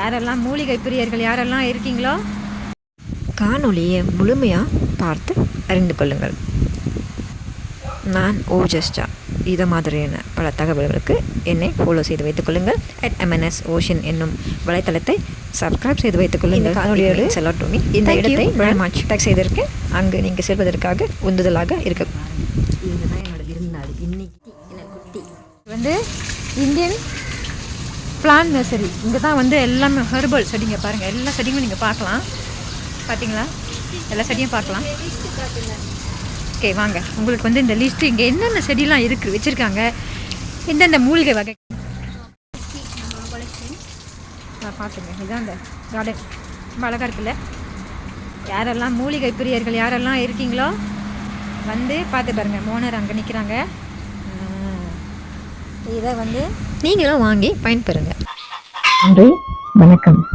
யாரெல்லாம் மூலிகை பிரியர்கள் யாரெல்லாம் இருக்கீங்களோ? காணொளியை முழுமையாக பார்த்து அறிந்து கொள்ளுங்கள். நான் ஓஜஸ்டா. இது மாதிரியான பல தகவல்களுக்கு என்னை ஃபாலோ செய்து வைத்துக் கொள்ளுங்கள். அட் எம்என்எஸ் ஓஷன் என்னும் வலைத்தளத்தை சப்ஸ்கிரைப் செய்து வைத்துக் கொள்ளுங்கள். காணொலியோடு செல்லட்டுமி இந்த இடத்தை மச் டேக் செய்திருக்கேன். அங்கு நீங்கள் செல்வதற்காக உந்துதலாக இருக்க இதுதான் என்னோட விருந்தாள். இன்னைக்கு குட்டி வந்து இந்தியன் பிளான் நர்சரி இங்கே தான் வந்து எல்லாமே ஹெர்பல் செடிங்க பாருங்கள் எல்லா செடியும் நீங்கள் பார்க்கலாம். பார்த்தீங்களா எல்லா செடியும் பார்க்கலாம். ஓகே வாங்க. உங்களுக்கு வந்து இந்த லிஸ்ட்டு இங்கே என்னென்ன செடிலாம் இருக்குது வச்சுருக்காங்க? எந்தெந்த மூலிகை வகை? பார்த்துங்க இதுதான் இந்த கார்டன் ரொம்ப அழகாக இருக்குல்ல? யாரெல்லாம் மூலிகை பிரியர்கள் யாரெல்லாம் இருக்கீங்களோ வந்து பார்த்து பாருங்கள் மோனர் அங்கே நிற்கிறாங்க இதை வந்து நீங்களும் வாங்கி பயன்பெறுங்க. நன்றி. வணக்கம்.